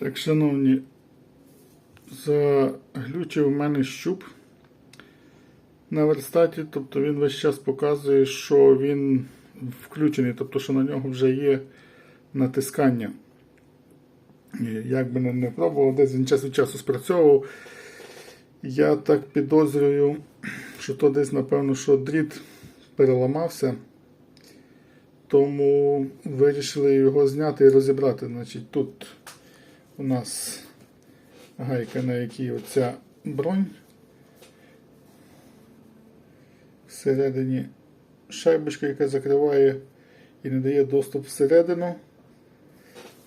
Так, шановні, заглючив у мене щуп на верстаті, тобто він весь час показує, що він включений, тобто, що на нього вже є натискання. Як би не, пробував, десь він час від часу спрацьовував. Я так підозрюю, що то десь, напевно, що дріт переламався. Тому вирішили його зняти і розібрати. Значить, тут у нас гайка, на якій оця бронь. Всередині шайбочка, яка закриває і не дає доступ всередину.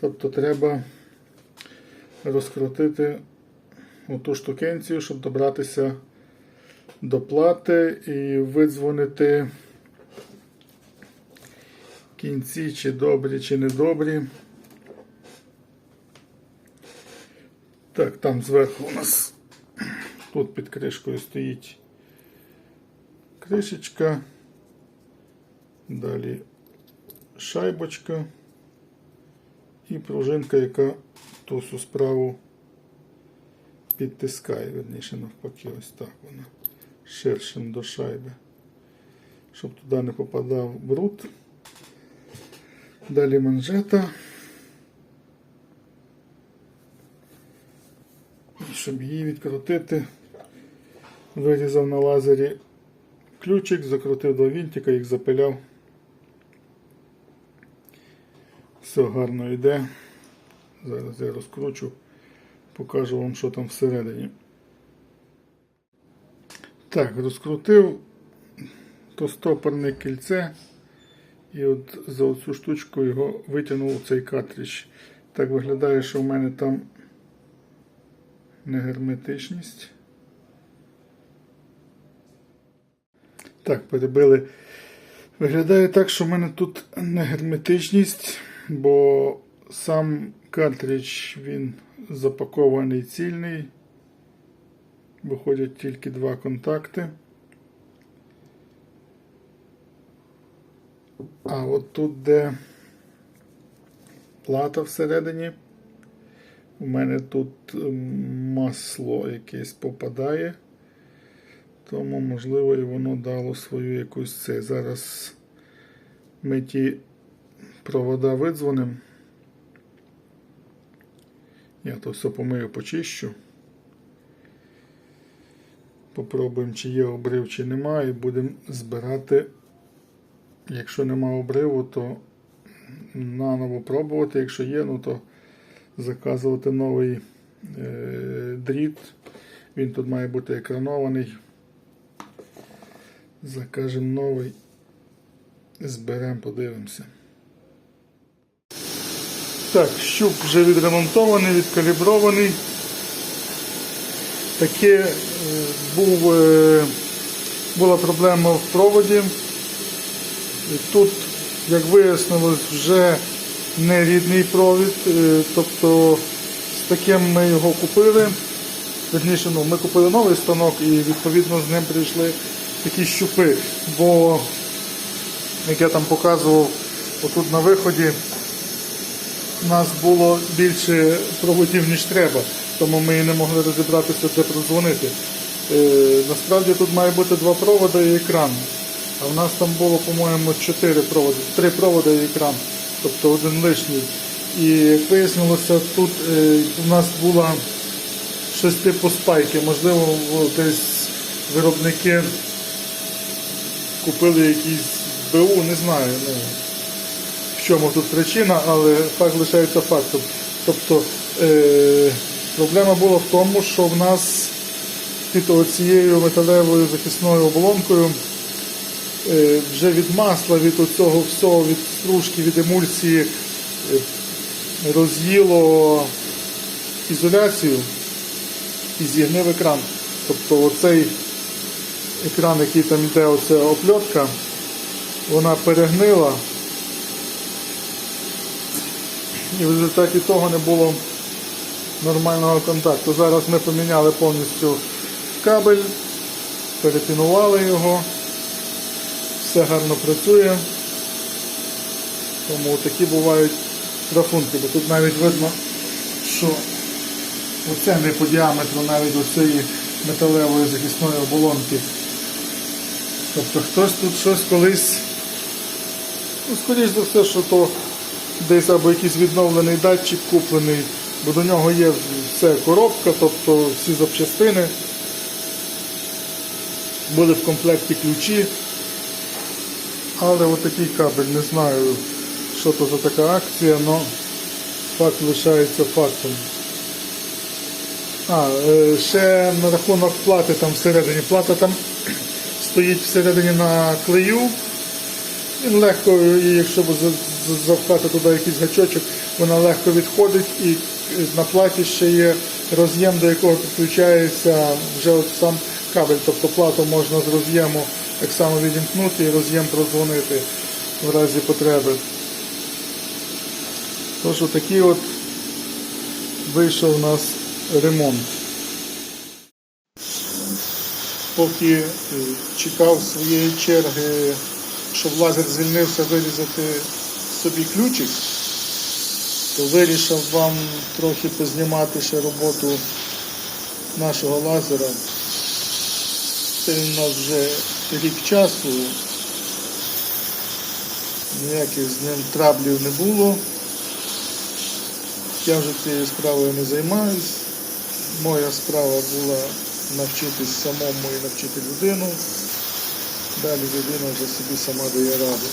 Тобто треба розкрутити оту штукенцію, щоб добратися до плати і видзвонити кінці, чи добрі, чи недобрі. Так, там зверху у нас тут під кришкою стоїть кришечка. Далі шайбочка і пружинка, яка ту всю справу підтискає, верніше навпаки, ось так вона ширшим до шайби, щоб туди не попадав бруд. Далі манжета. І щоб її відкрутити, вирізав на лазері ключик, закрутив два вінтика, їх запиляв. Все гарно йде. Зараз я розкручу, покажу вам, що там всередині. Так, розкрутив то стопорне кільце. І от за оцю штучку його витягнув у цей картридж. Так виглядає, що в мене там негерметичність. Так, перебили. Виглядає так, що в мене тут негерметичність, бо сам картридж він запакований цільний. Виходять тільки два контакти. А от тут, де плата всередині, у мене тут ем, масло якесь попадає, тому, можливо, і воно дало свою якусь це. Зараз ми ті провода видзвонимо. Я то все помию, почищу. Попробуємо, чи є обрив, чи нема, і будемо збирати. Якщо нема обриву, то наново пробувати. Якщо є, ну то заказувати новий е, дріт. Він тут має бути екранований. Закажемо новий. Зберемо, подивимося. Так, щуп вже відремонтований, відкалібрований. Таке е, був, е, була проблема в проводі. І Тут, як вияснилось, вже не рідний провід, е, тобто з таким ми його купили. Верніше, ну, ми купили новий станок і відповідно з ним прийшли такі щупи. Бо, як я там показував, отут на виході у нас було більше проводів, ніж треба, тому ми і не могли розібратися, де продзвонити. Е, насправді тут має бути два проводи і екран. А в нас там було, по-моєму, 4 проводи, 3 проводи і екран, тобто один лишній. І як вияснилося, тут е, у нас була щось типу спайки. Можливо, десь виробники купили якийсь БУ, не знаю. Ну, в чому тут причина, але факт лишається фактом. Тобто е, проблема була в тому, що в нас під цією металевою захисною оболонкою вже від масла, від цього всього, від стружки, від емульсії е, роз'їло ізоляцію і зігнив екран. Тобто оцей екран, який там йде, оця опльотка, вона перегнила. І в результаті того не було нормального контакту. Зараз ми поміняли повністю кабель, перепінували його, все гарно працює. Тому такі бувають рахунки, бо тут навіть видно, що оце не по діаметру навіть оцієї металевої захисної оболонки. Тобто хтось тут щось колись, ну, скоріш за все, що то десь або якийсь відновлений датчик куплений, бо до нього є все коробка, тобто всі запчастини. Були в комплекті ключі. Але отакий кабель, не знаю, що то за така акція, але факт лишається фактом. А, е, ще на рахунок плати там всередині. Плата там стоїть всередині на клею. Він легко, якщо б за- за- запхати туди якийсь гачочок, вона легко відходить і на платі ще є роз'єм, до якого підключається вже от сам кабель. Тобто плату можна з роз'єму так само відімкнути і роз'єм прозвонити в разі потреби. Тож отакий от вийшов у нас ремонт. Поки е, чекав своєї черги, щоб лазер звільнився вирізати собі ключик, то вирішив вам трохи познімати ще роботу нашого лазера. Це у нас вже рік часу. Ніяких з ним траблів не було. Я вже цією справою не займаюсь. Моя справа була навчитись самому і навчити людину. Далі людина вже собі сама дає раду.